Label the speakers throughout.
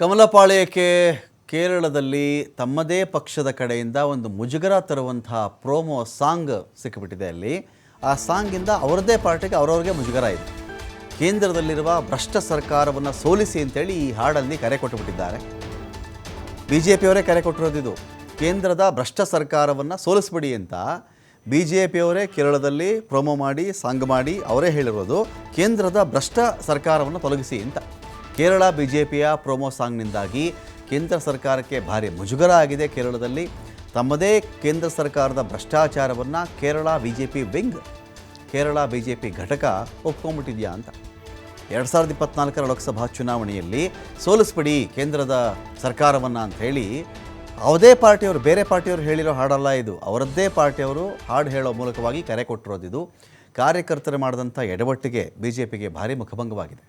Speaker 1: ಕಮಲಪಾಳ್ಯಕ್ಕೆ ಕೇರಳದಲ್ಲಿ ತಮ್ಮದೇ ಪಕ್ಷದ ಕಡೆಯಿಂದ ಒಂದು ಮುಜುಗರ ತರುವಂತಹ ಪ್ರೋಮೋ ಸಾಂಗ್ ಸಿಕ್ಕಿಬಿಟ್ಟಿದೆ ಅಲ್ಲಿ. ಆ ಸಾಂಗಿಂದ ಅವರದೇ ಪಾರ್ಟಿಗೆ ಅವರವ್ರಿಗೆ ಮುಜುಗರ ಇದೆ ಕೇಂದ್ರದಲ್ಲಿರುವ ಭ್ರಷ್ಟ ಸರ್ಕಾರವನ್ನು ಸೋಲಿಸಿ ಅಂತೇಳಿ ಈ ಹಾಡಲ್ಲಿ ಕರೆ ಕೊಟ್ಟುಬಿಟ್ಟಿದ್ದಾರೆ. ಬಿ ಜೆ ಪಿಯವರೇ ಕರೆ ಕೊಟ್ಟಿರೋದಿದು ಕೇಂದ್ರದ ಭ್ರಷ್ಟ ಸರ್ಕಾರವನ್ನು ಸೋಲಿಸ್ಬಿಡಿ ಅಂತ ಬಿ ಜೆ ಪಿಯವರೇ ಕೇರಳದಲ್ಲಿ ಪ್ರೊಮೋ ಮಾಡಿ ಸಾಂಗ್ ಮಾಡಿ ಅವರೇ ಹೇಳಿರೋದು. ಕೇಂದ್ರದ ಭ್ರಷ್ಟ ಸರ್ಕಾರವನ್ನು ತೊಲಗಿಸಿ ಅಂತ. ಕೇರಳ ಬಿ ಜೆ ಪಿಯ ಪ್ರೊಮೋ ಸಾಂಗ್ನಿಂದಾಗಿ ಕೇಂದ್ರ ಸರ್ಕಾರಕ್ಕೆ ಭಾರಿ ಮುಜುಗರ ಆಗಿದೆ ಕೇರಳದಲ್ಲಿ. ತಮ್ಮದೇ ಕೇಂದ್ರ ಸರ್ಕಾರದ ಭ್ರಷ್ಟಾಚಾರವನ್ನು Kerala B J P wing, Kerala B J P ಘಟಕ ಒಪ್ಕೊಂಬಿಟ್ಟಿದೆಯಾ ಅಂತ. ಎರಡು ಸಾವಿರದ ಇಪ್ಪತ್ನಾಲ್ಕರ ಲೋಕಸಭಾ ಚುನಾವಣೆಯಲ್ಲಿ ಸೋಲಿಸ್ಬಿಡಿ ಕೇಂದ್ರದ ಸರ್ಕಾರವನ್ನು ಅಂತ ಹೇಳಿ ಯಾವುದೇ ಪಾರ್ಟಿಯವರು, ಬೇರೆ ಪಾರ್ಟಿಯವರು ಹೇಳಿರೋ ಹಾಡಲ್ಲ ಇದು. ಅವರದ್ದೇ ಪಾರ್ಟಿಯವರು ಹಾಡು ಹೇಳೋ ಮೂಲಕವಾಗಿ ಕರೆ ಕೊಟ್ಟಿರೋದಿದು ಕಾರ್ಯಕರ್ತರು ಮಾಡಿದಂಥ ಎಡವಟ್ಟಿಗೆ ಬಿ ಜೆ ಪಿಗೆ ಭಾರಿ ಮುಖಭಂಗವಾಗಿದೆ.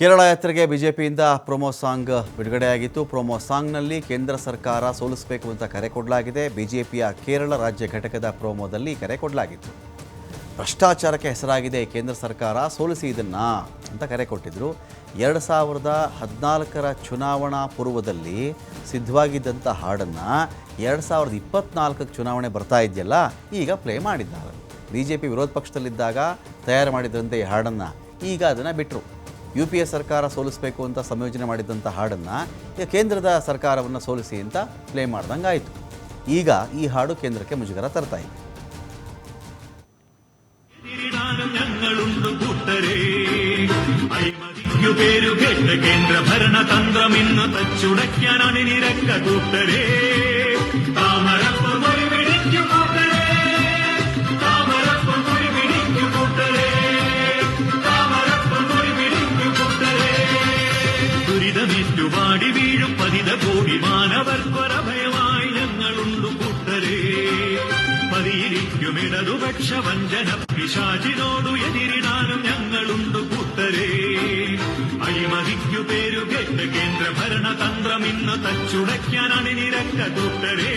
Speaker 1: ಕೇರಳ ಯಾತ್ರೆಗೆ ಬಿಜೆಪಿಯಿಂದ ಪ್ರೊಮೋ ಸಾಂಗ್ ಬಿಡುಗಡೆಯಾಗಿತ್ತು. ಪ್ರೊಮೋ ಸಾಂಗ್ನಲ್ಲಿ ಕೇಂದ್ರ ಸರ್ಕಾರ ಸೋಲಿಸಬೇಕು ಅಂತ ಕರೆ ಕೊಡಲಾಗಿದೆ. ಬಿಜೆಪಿಯ ಕೇರಳ ರಾಜ್ಯ ಘಟಕದ ಪ್ರೊಮೋದಲ್ಲಿ ಕರೆ ಕೊಡಲಾಗಿತ್ತು. ಭ್ರಷ್ಟಾಚಾರಕ್ಕೆ ಹೆಸರಾಗಿದೆ ಕೇಂದ್ರ ಸರ್ಕಾರ, ಸೋಲಿಸಿ ಇದನ್ನು ಅಂತ ಕರೆ ಕೊಟ್ಟಿದ್ದರು ಎರಡು ಸಾವಿರದ ಹದಿನಾಲ್ಕರ ಚುನಾವಣಾ ಪೂರ್ವದಲ್ಲಿ ಸಿದ್ಧವಾಗಿದ್ದಂಥ ಹಾಡನ್ನು ಎರಡು ಸಾವಿರದ ಇಪ್ಪತ್ನಾಲ್ಕಕ್ಕೆ ಚುನಾವಣೆ ಬರ್ತಾ ಇದೆಯಲ್ಲ, ಈಗ ಪ್ಲೇ ಮಾಡಿದ್ದಾರೆ. ಬಿ ಜೆ ಪಿ ವಿರೋಧ ಪಕ್ಷದಲ್ಲಿದ್ದಾಗ ತಯಾರು ಮಾಡಿದ್ರಂತೆ ಈ ಹಾಡನ್ನು, ಈಗ ಅದನ್ನು ಬಿಟ್ಟರು ಯು ಪಿ ಎ ಸರ್ಕಾರ ಸೋಲಿಸಬೇಕು ಅಂತ ಸಂಯೋಜನೆ ಮಾಡಿದ್ದಂಥ ಹಾಡನ್ನು ಕೇಂದ್ರದ ಸರ್ಕಾರವನ್ನು ಸೋಲಿಸಿ ಅಂತ ಪ್ಲೇ ಮಾಡ್ದಂಗೆ ಆಯಿತು ಈಗ ಈ ಹಾಡು ಕೇಂದ್ರಕ್ಕೆ ಮುಜುಗರ ತರ್ತಾ ಇದೆ.
Speaker 2: ಕೇಂದ್ರ ಭರಣ ತಂತ್ರ ನಿನ್ನ ತಚ್ಚುಡಕ್ಕೆ ನಾನು ನಿರಕ್ಕ ಕೂಟರೇ ദുരിതമേറ്റു വാടി വീഴും പതിത കോടി മാനവർക്കൊരഭയമായി ഞങ്ങളുണ്ട് കൂട്ടരെ. പതിയിരിക്കും ഇടതുപക്ഷ വഞ്ചന പിശാചിനോടു എതിരിടാനും ഞങ്ങളുണ്ടു കൂട്ടരെ. അഴിമതിക്കു പേരുകേട്ട് കേന്ദ്ര ഭരണതന്ത്രം ഇന്ന് തച്ചുടയ്ക്കാൻ അണിനിരക്ക കൂട്ടരെ.